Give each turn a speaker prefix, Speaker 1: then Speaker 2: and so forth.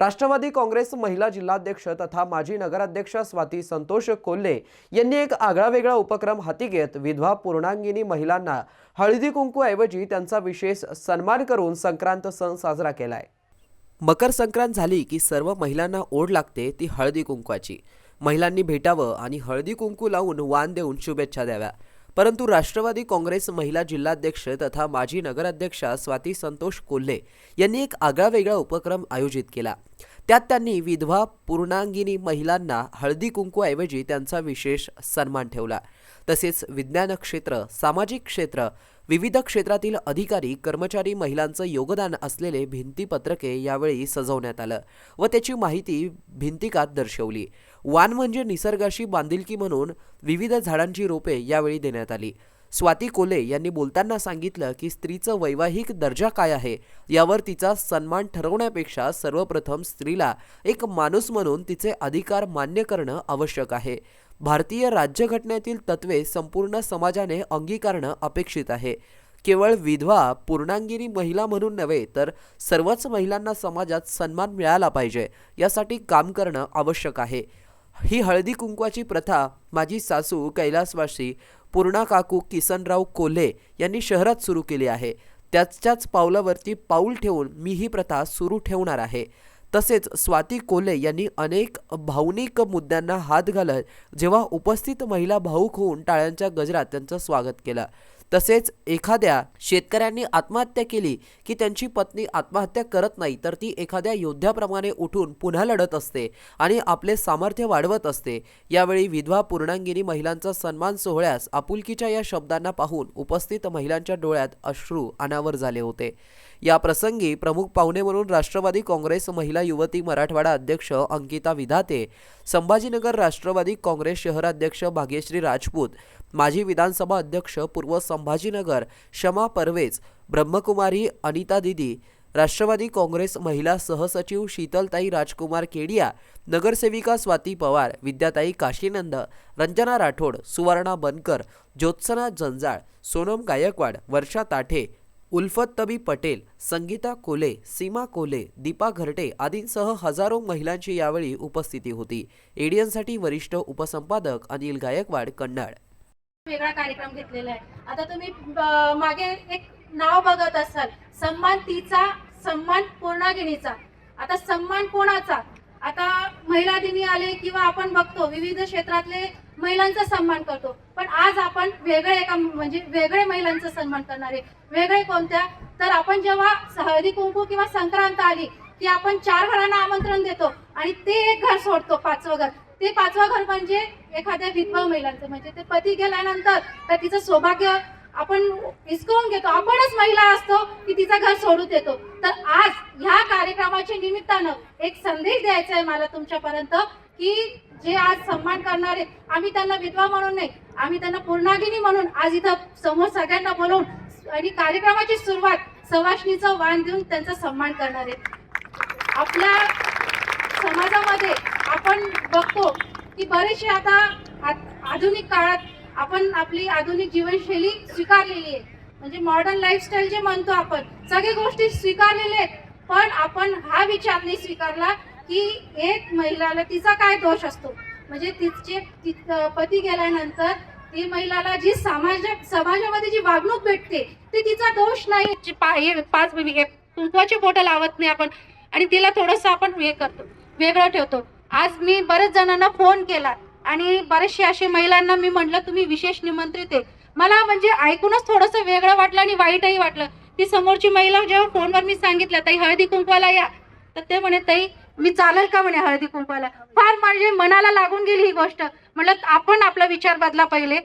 Speaker 1: राष्ट्रवादी काँग्रेस महिला जिल्हाध्यक्ष तथा माजी नगराध्यक्ष स्वाती संतोष कोल्हे यांनी एक आगळा वेगळा उपक्रम हाती घेत विधवा पूर्णांगिनी महिलांना हळदी कुंकूऐवजी त्यांचा विशेष सन्मान करून संक्रांत सण साजरा केलाय. मकर संक्रांत झाली की सर्व महिलांना ओढ लागते ती हळदी कुंकवाची. महिलांनी भेटावं आणि हळदी कुंकू लावून वाण देऊन शुभेच्छा द्याव्या. परंतु राष्ट्रवादी काँग्रेस महिला जिल्हाध्यक्ष तथा माजी नगराध्यक्षा स्वाती संतोष कोल्हे यांनी एक आगळावेगळा उपक्रम आयोजित केला. त्यात त्यांनी विधवा पूर्णांगिनी महिलांना हळदी कुंकूऐवजी त्यांचा विशेष सन्मान ठेवला. तसेच विज्ञान क्षेत्र सामाजिक क्षेत्र विविध क्षेत्रातील अधिकारी कर्मचारी महिलांचं योगदान असलेले भिंतीपत्रके यावेळी सजवण्यात आलं व त्याची माहिती भिंतिकात दर्शवली. वान म्हणजे निसर्गाशी बांधिलकी म्हणून विविध झाडांची रोपे यावेळी देण्यात आली. स्वाती कोले यांनी बोलताना सांगितलं की स्त्रीचं वैवाहिक दर्जा काय आहे यावर तिचा सन्मान ठरवण्यापेक्षा सर्वप्रथम स्त्रीला एक माणूस म्हणून तिचे अधिकार मान्य करणं आवश्यक आहे. भारतीय राज्यघटनेतील तत्वे संपूर्ण समाजाने अंगीकारणं अपेक्षित आहे. केवळ विधवा पूर्णांगिनी महिला म्हणून नव्हे तर सर्वच महिलांना समाजात सन्मान मिळाला पाहिजे यासाठी काम करणं आवश्यक आहे. ही हळदी कुंकवाची प्रथा माझी सासू कैलासवासी पूर्णा काकू किसनराव कोल्हे यांनी शहरात सुरू केली आहे. त्याच्याच पावलावरती पाऊल ठेवून मी ही प्रथा सुरू ठेवणार आहे. तसेच स्वाती कोल्हे यांनी अनेक भावनिक मुद्द्यांना हात घालत जेव्हा उपस्थित महिला भाऊक होऊन टाळ्यांच्या गजरात त्यांचं स्वागत केलं. तसेच एखाद्या शेतकऱ्यांनी आत्महत्या केली की त्यांची पत्नी आत्महत्या करत नाही तर ती एखाद्या योद्ध्याप्रमाणे उठून पुन्हा लढत असते आणि आपले सामर्थ्य वाढवत असते. यावेळी विधवा पूर्णांगिनी महिलांचा सन्मान सोहळ्यास आपुलकीच्या या शब्दांना पाहून उपस्थित महिलांच्या डोळ्यात अश्रू अनावर झाले होते. या प्रसंगी प्रमुख पाहुणे म्हणून राष्ट्रवादी काँग्रेस महिला युवती मराठवाडा अध्यक्ष अंकिता विधाते संभाजीनगर राष्ट्रवादी काँग्रेस शहराध्यक्ष भाग्यश्री राजपूत माजी विधानसभा अध्यक्ष पूर्व संभाजीनगर शमा परवेज ब्रह्मकुमारी अनिता दिदी राष्ट्रवादी काँग्रेस महिला सहसचिव शीतलताई राजकुमार केडिया नगरसेविका स्वाती पवार विद्याताई काशीनंद रंजना राठोड सुवर्णा बनकर ज्योत्सना जंजाळ सोनम गायकवाड वर्षा ताठे उल्फत तबी पटेल संगीता कोले सीमा कोले दीपा घरटे आदींसह हजारो महिलांची यावेळी उपस्थिती होती. एडियनसाठी वरिष्ठ उपसंपादक अनिल गायकवाड कन्नड.
Speaker 2: वेगळा कार्यक्रम घेतलेला आहे. आता तुम्ही मागे एक नाव बघत असाल. सन्मान तिचा सन्मान पूर्णागिनीचा आता सन्मान कोणाचा? आता महिला दिनी आले किंवा आपण बघतो विविध क्षेत्रातले महिलांचा सन्मान करतो. पण आज आपण वेगळे एका म्हणजे वेगळे महिलांचा सन्मान करणार आहे. वेगळे कोणत्या? तर आपण जेव्हा हळदी कुंकू किंवा संक्रांत आली की आपण चार घरांना आमंत्रण देतो आणि ते एक घर सोडतो पाचवं घर. ते पाचवं घर म्हणजे एखाद्या विधवा महिलांचं. म्हणजे ते पती गेल्यानंतर तर तिचं सौभाग्य आपण हिसकावून घेतो. आपणच महिला असतो की तिचं घर सोडू देतो. तर आज ह्या कार्यक्रमाच्या निमित्तानं एक संदेश द्यायचा आहे मला तुमच्यापर्यंत की जे आज सन्मान करणार आम्ही त्यांना विधवा म्हणून नाही आम्ही त्यांना पूर्णागिनी म्हणून आज इथं समोर सगळ्यांना बोलवून आणि कार्यक्रमाची सुरुवात सवाष्णीचं वाण देऊन त्यांचा सन्मान करणार आहे आपल्या समाजामध्ये आपण बघतो की बरेचसे आता आधुनिक काळात आपण आपली आधुनिक जीवनशैली स्वीकारलेली आहे. म्हणजे मॉडर्न लाईफस्टाईल जे म्हणतो आपण सगळ्या गोष्टी स्वीकारलेल्या आहेत. पण आपण हा विचार नाही स्वीकारला की एक महिलाला तिचा काय दोष असतो? म्हणजे तिचे ति- पती गेल्यानंतर ती महिलाला जी समाज समाजामध्ये जी वागणूक भेटते ते तिचा दोष नाही. जी पाच एक कुंकवाची बोटं लावत नाही आपण. आणि तिला थोडंसं आपण हे करतो वेगळं ठेवतो. आज मी बरेच जणांना फोन केला आणि बरेचसे असे महिलांना मी म्हटलं तुम्ही विशेष निमंत्रित आहे. मला म्हणजे ऐकूनच थोडंसं वेगळं वाटलं आणि वाईटही वाटलं. ती समोरची महिला जेव्हा फोनवर मी सांगितलं ताई हळदी कुंकवाला या. तर ते म्हणे ताई मी चालेल का? म्हणे हळदी कुंकवाला. फार म्हणजे मनाला लागून गेली ही गोष्ट. म्हटलं आपण आपला विचार बदला पहिले.